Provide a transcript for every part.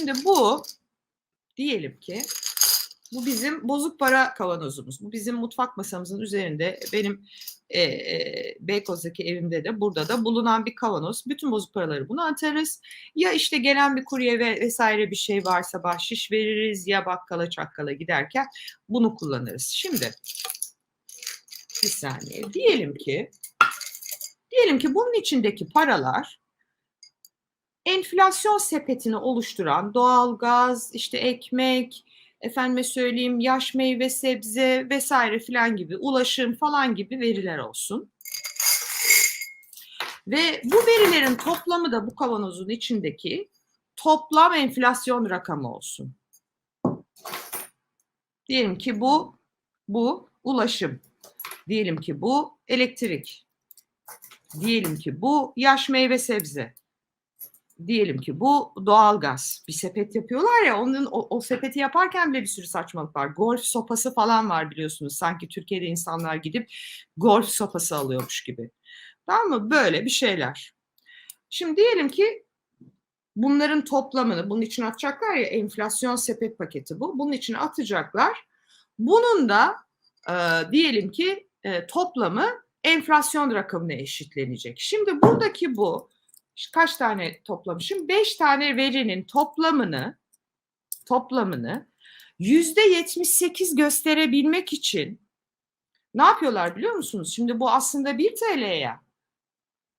Şimdi bu diyelim ki bu bizim bozuk para kavanozumuz. Bu bizim mutfak masamızın üzerinde benim e, e, Beykoz'daki evimde de burada da bulunan bir kavanoz. Bütün bozuk paraları buna atarız. Ya işte gelen bir kurye ve vesaire bir şey varsa bahşiş veririz ya bakkala çakkala giderken bunu kullanırız. Şimdi bir saniye. Diyelim ki diyelim ki bunun içindeki paralar enflasyon sepetini oluşturan doğalgaz, işte ekmek, efendime söyleyeyim yaş meyve sebze vesaire filan gibi ulaşım falan gibi veriler olsun. Ve bu verilerin toplamı da bu kavanozun içindeki toplam enflasyon rakamı olsun. Diyelim ki bu bu ulaşım. Diyelim ki bu elektrik. Diyelim ki bu yaş meyve sebze diyelim ki bu doğalgaz bir sepet yapıyorlar ya onun o, o sepeti yaparken bile bir sürü saçmalık var. Golf sopası falan var biliyorsunuz. Sanki Türkiye'de insanlar gidip golf sopası alıyormuş gibi. Tamam mı? Böyle bir şeyler. Şimdi diyelim ki bunların toplamını bunun için atacaklar ya enflasyon sepet paketi bu. Bunun için atacaklar. Bunun da e, diyelim ki e, toplamı enflasyon rakamına eşitlenecek. Şimdi buradaki bu kaç tane toplamışım? Beş tane verinin toplamını toplamını yüzde yetmiş sekiz gösterebilmek için ne yapıyorlar biliyor musunuz? Şimdi bu aslında 1 TL'ye.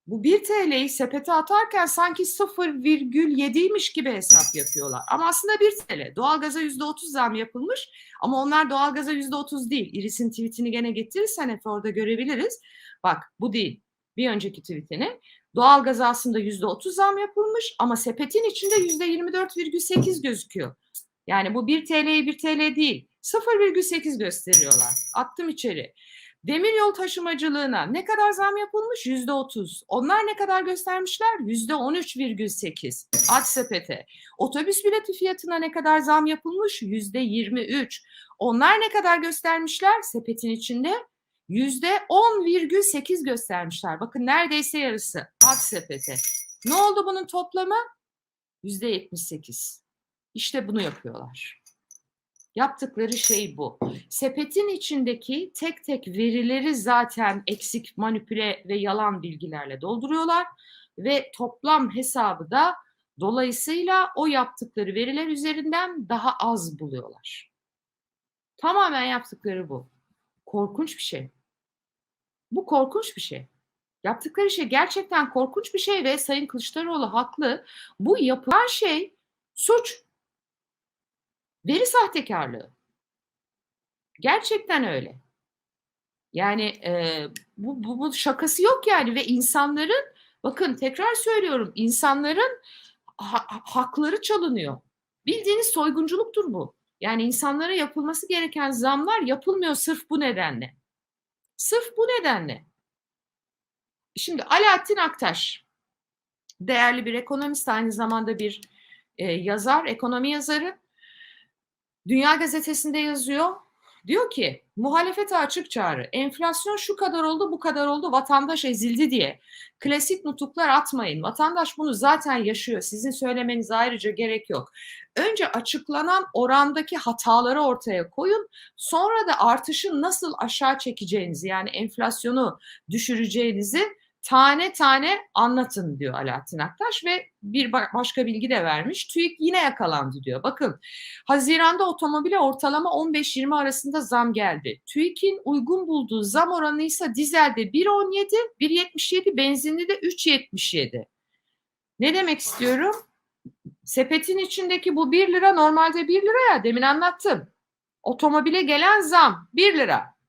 Bu 1 TL'yi sepete atarken sanki 0,7'ymiş gibi hesap yapıyorlar. Ama aslında 1 TL. Doğalgaza %30 zam yapılmış ama onlar doğalgaza %30 değil. Iris'in tweetini gene getirirsen hep orada görebiliriz. Bak bu değil. Bir önceki tweetini. Doğalgaz aslında yüzde otuz zam yapılmış ama sepetin içinde yüzde yirmi dört virgül sekiz gözüküyor. Yani bu bir TL'ye bir TL değil. 0,8 gösteriyorlar. Attım içeri. Demiryol taşımacılığına ne kadar zam yapılmış? Yüzde otuz. Onlar ne kadar göstermişler? Yüzde on üç virgül sekiz. Aç sepete. Otobüs bileti fiyatına ne kadar zam yapılmış? Yüzde yirmi üç. Onlar ne kadar göstermişler? Sepetin içinde 10,8 göstermişler. Bakın neredeyse yarısı. Ak sepete. Ne oldu bunun toplamı? Yüzde 78. İşte bunu yapıyorlar. Yaptıkları şey bu. Sepetin içindeki tek tek verileri zaten eksik, manipüle ve yalan bilgilerle dolduruyorlar ve toplam hesabı da dolayısıyla o yaptıkları veriler üzerinden daha az buluyorlar. Tamamen yaptıkları bu. Korkunç bir şey. Bu korkunç bir şey. Yaptıkları şey gerçekten korkunç bir şey ve Sayın Kılıçdaroğlu haklı. Bu yapılan şey suç. Veri sahtekarlığı. Gerçekten öyle. Yani e, bu, bu, bu şakası yok yani ve insanların bakın tekrar söylüyorum insanların ha, hakları çalınıyor. Bildiğiniz soygunculuktur bu. Yani insanlara yapılması gereken zamlar yapılmıyor sırf bu nedenle. Sırf bu nedenle. Şimdi Alaaddin Aktaş, değerli bir ekonomist, aynı zamanda bir e, yazar, ekonomi yazarı. Dünya Gazetesi'nde yazıyor. Diyor ki muhalefete açık çağrı. Enflasyon şu kadar oldu bu kadar oldu vatandaş ezildi diye. Klasik nutuklar atmayın. Vatandaş bunu zaten yaşıyor. Sizin söylemeniz ayrıca gerek yok. Önce açıklanan orandaki hataları ortaya koyun. Sonra da artışın nasıl aşağı çekeceğinizi yani enflasyonu düşüreceğinizi tane tane anlatın diyor Alaaddin Aktaş ve bir başka bilgi de vermiş. TÜİK yine yakalandı diyor. Bakın Haziran'da otomobile ortalama 15-20 arasında zam geldi. TÜİK'in uygun bulduğu zam oranı ise dizelde 1.17, 1.77, benzinli de 3.77. Ne demek istiyorum? Sepetin içindeki bu 1 lira normalde 1 lira ya demin anlattım. Otomobile gelen zam 1 lira.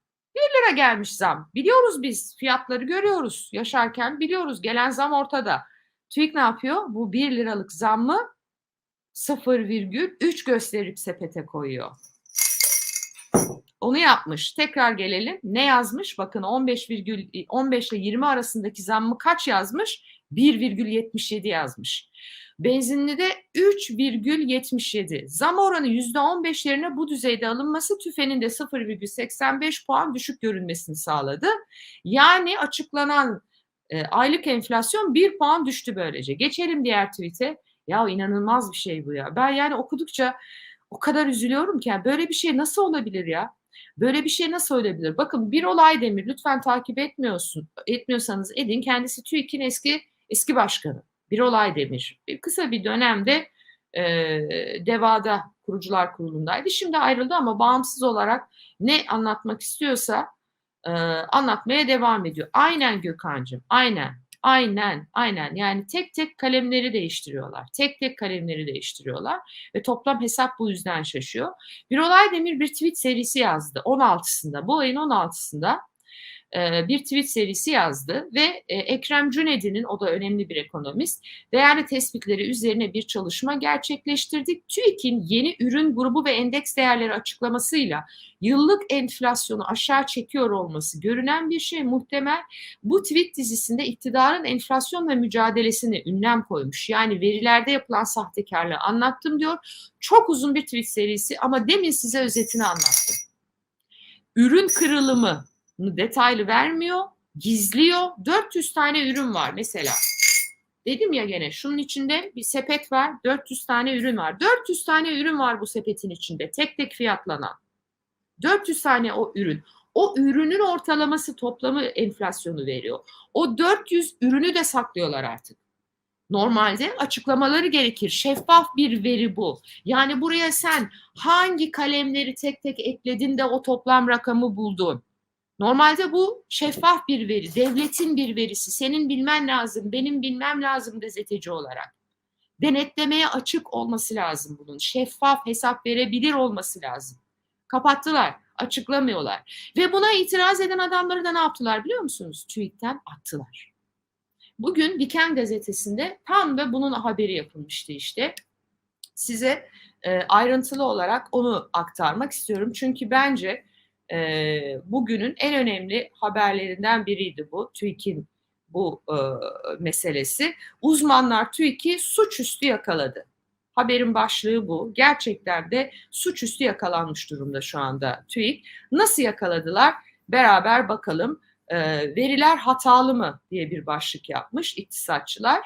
1 lira gelmiş zam. Biliyoruz biz fiyatları görüyoruz. Yaşarken biliyoruz gelen zam ortada. TÜİK ne yapıyor? Bu 1 liralık zammı 0,3 gösterip sepete koyuyor. Onu yapmış. Tekrar gelelim. Ne yazmış? Bakın 15, 15 ile 20 arasındaki zammı kaç yazmış? 1,77 yazmış. Benzinli de 3,77. Zam oranı %15 yerine bu düzeyde alınması tüfenin de 0,85 puan düşük görünmesini sağladı. Yani açıklanan e, aylık enflasyon 1 puan düştü böylece. Geçelim diğer tweet'e. Ya inanılmaz bir şey bu ya. Ben yani okudukça o kadar üzülüyorum ki yani böyle bir şey nasıl olabilir ya? Böyle bir şey nasıl olabilir? Bakın bir olay demir lütfen takip etmiyorsun. Etmiyorsanız edin. Kendisi TÜİK'in eski eski başkanı. Bir olay demir. Bir kısa bir dönemde e, Deva'da kurucular kurulundaydı. Şimdi ayrıldı ama bağımsız olarak ne anlatmak istiyorsa e, anlatmaya devam ediyor. Aynen Gökhan'cığım, aynen. Aynen, aynen. Yani tek tek kalemleri değiştiriyorlar. Tek tek kalemleri değiştiriyorlar ve toplam hesap bu yüzden şaşıyor. Bir olay Demir bir tweet serisi yazdı 16'sında. Bu ayın 16'sında bir tweet serisi yazdı ve Ekrem Cüneydi'nin o da önemli bir ekonomist değerli tespitleri üzerine bir çalışma gerçekleştirdik. TÜİK'in yeni ürün grubu ve endeks değerleri açıklamasıyla yıllık enflasyonu aşağı çekiyor olması görünen bir şey muhtemel. Bu tweet dizisinde iktidarın enflasyonla mücadelesini ünlem koymuş. Yani verilerde yapılan sahtekarlığı anlattım diyor. Çok uzun bir tweet serisi ama demin size özetini anlattım. Ürün kırılımı detaylı vermiyor, gizliyor. 400 tane ürün var mesela. Dedim ya gene şunun içinde bir sepet var. 400 tane ürün var. 400 tane ürün var bu sepetin içinde. Tek tek fiyatlanan. 400 tane o ürün. O ürünün ortalaması toplamı enflasyonu veriyor. O 400 ürünü de saklıyorlar artık. Normalde açıklamaları gerekir. Şeffaf bir veri bu. Yani buraya sen hangi kalemleri tek tek ekledin de o toplam rakamı buldun. Normalde bu şeffaf bir veri, devletin bir verisi. Senin bilmen lazım, benim bilmem lazım gazeteci olarak. Denetlemeye açık olması lazım bunun. Şeffaf, hesap verebilir olması lazım. Kapattılar, açıklamıyorlar. Ve buna itiraz eden adamları da ne yaptılar biliyor musunuz? TÜİK'ten attılar. Bugün Diken gazetesinde tam da bunun haberi yapılmıştı işte. Size e, ayrıntılı olarak onu aktarmak istiyorum. Çünkü bence e, bugünün en önemli haberlerinden biriydi bu. TÜİK'in bu e, meselesi. Uzmanlar TÜİK'i suçüstü yakaladı. Haberin başlığı bu. Gerçekten de suçüstü yakalanmış durumda şu anda TÜİK. Nasıl yakaladılar? Beraber bakalım. E, veriler hatalı mı diye bir başlık yapmış iktisatçılar.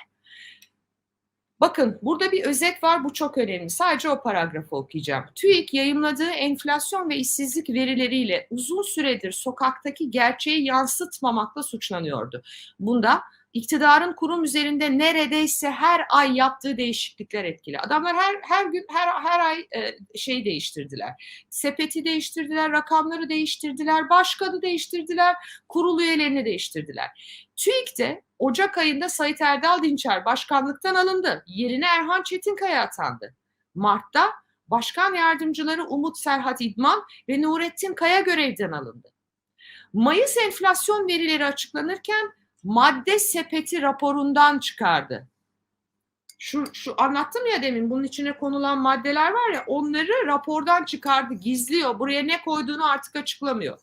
Bakın burada bir özet var bu çok önemli. Sadece o paragrafı okuyacağım. TÜİK yayımladığı enflasyon ve işsizlik verileriyle uzun süredir sokaktaki gerçeği yansıtmamakla suçlanıyordu. Bunda iktidarın kurum üzerinde neredeyse her ay yaptığı değişiklikler etkili. Adamlar her her gün her her ay e, şey değiştirdiler. Sepeti değiştirdiler, rakamları değiştirdiler, başkanı değiştirdiler, kurul üyelerini değiştirdiler. TÜİK de Ocak ayında Sayit Erdal Dinçer başkanlıktan alındı. Yerine Erhan Çetinkaya atandı. Mart'ta başkan yardımcıları Umut Serhat İdman ve Nurettin Kaya görevden alındı. Mayıs enflasyon verileri açıklanırken madde sepeti raporundan çıkardı. Şu, şu anlattım ya demin bunun içine konulan maddeler var ya onları rapordan çıkardı gizliyor buraya ne koyduğunu artık açıklamıyor.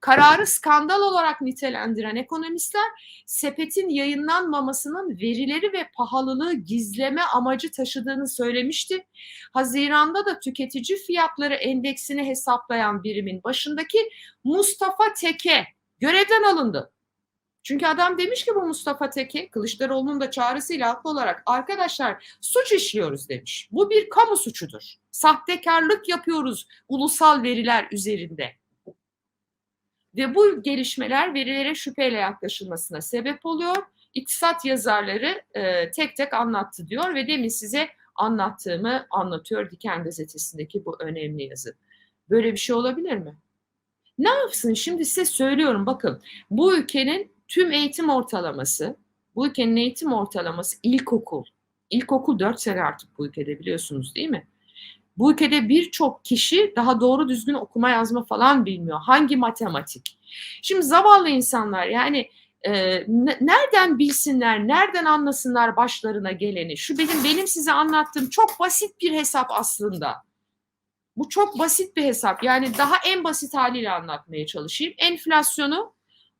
Kararı skandal olarak nitelendiren ekonomistler sepetin yayınlanmamasının verileri ve pahalılığı gizleme amacı taşıdığını söylemişti. Haziranda da tüketici fiyatları endeksini hesaplayan birimin başındaki Mustafa Teke görevden alındı. Çünkü adam demiş ki bu Mustafa Teke, Kılıçdaroğlu'nun da çağrısıyla haklı olarak arkadaşlar suç işliyoruz demiş. Bu bir kamu suçudur. Sahtekarlık yapıyoruz ulusal veriler üzerinde. Ve bu gelişmeler verilere şüpheyle yaklaşılmasına sebep oluyor. İktisat yazarları e, tek tek anlattı diyor ve demin size anlattığımı anlatıyor Diken Gazetesi'ndeki bu önemli yazı. Böyle bir şey olabilir mi? Ne yapsın? Şimdi size söylüyorum bakın bu ülkenin tüm eğitim ortalaması, bu ülkenin eğitim ortalaması ilkokul. İlkokul 4 sene artık bu ülkede biliyorsunuz değil mi? Bu ülkede birçok kişi daha doğru düzgün okuma yazma falan bilmiyor. Hangi matematik? Şimdi zavallı insanlar yani e, nereden bilsinler, nereden anlasınlar başlarına geleni? Şu benim benim size anlattığım çok basit bir hesap aslında. Bu çok basit bir hesap. Yani daha en basit haliyle anlatmaya çalışayım. Enflasyonu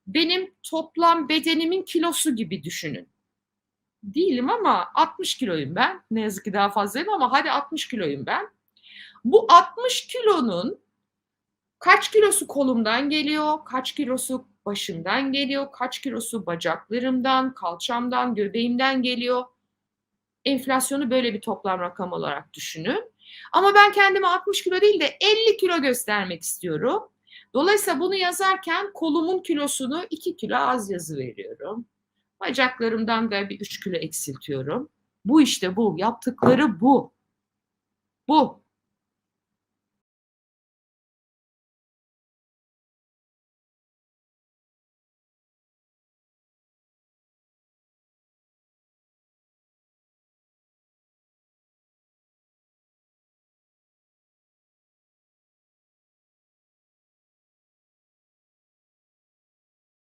benim toplam bedenimin kilosu gibi düşünün. Değilim ama 60 kiloyum ben. Ne yazık ki daha fazlayım ama hadi 60 kiloyum ben. Bu 60 kilonun kaç kilosu kolumdan geliyor, kaç kilosu başımdan geliyor, kaç kilosu bacaklarımdan, kalçamdan, göbeğimden geliyor. enflasyonu böyle bir toplam rakam olarak düşünün. Ama ben kendime 60 kilo değil de 50 kilo göstermek istiyorum. Dolayısıyla bunu yazarken kolumun kilosunu 2 kilo az yazı veriyorum. Bacaklarımdan da bir 3 kilo eksiltiyorum. Bu işte bu. Yaptıkları bu. Bu.